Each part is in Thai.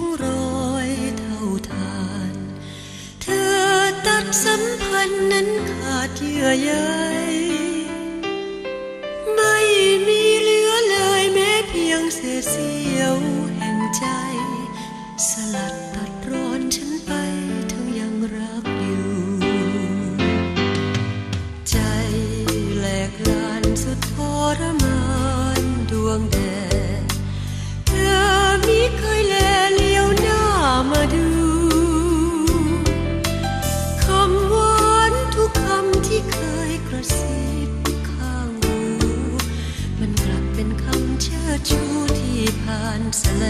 วรอยเท่าทาน เธอตัดสัมพันธ์นั้นขาดเยื่อใย เป็นคำเชื่อชูที่ผ่านเสล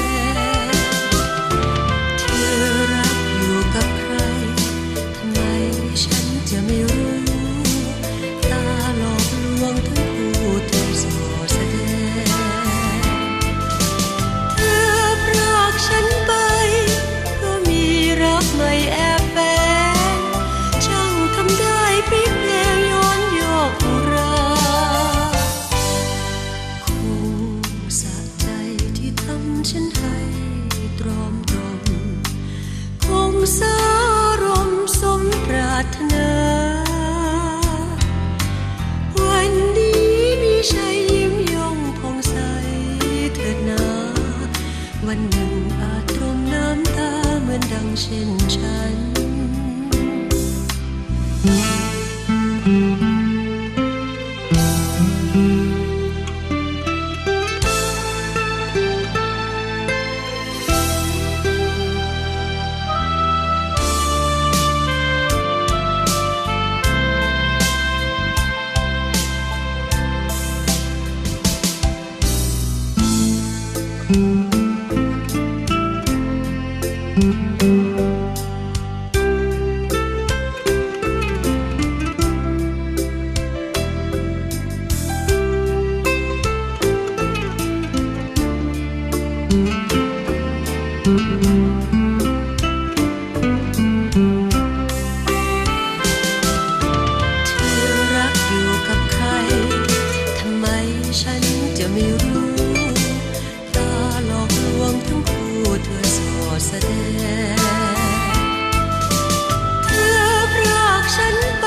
อ ตาหลอกลวงทั้งคู่เธอสอดแสดง เธอรากฉันไป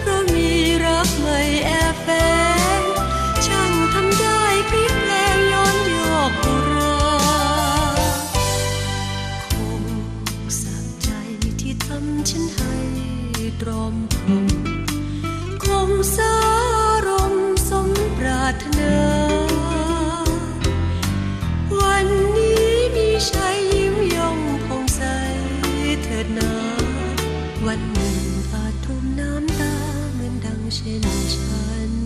เพราะมีรักไม่แอบแฝงช่างทำได้ริบแลงย้อนยอกโราคงสะใจที่ทำฉันให้ตรอมพรมคงเศร้า วันหนึ่งอาจทุ่มน้ำตาเหมือนดังเช่นฉัน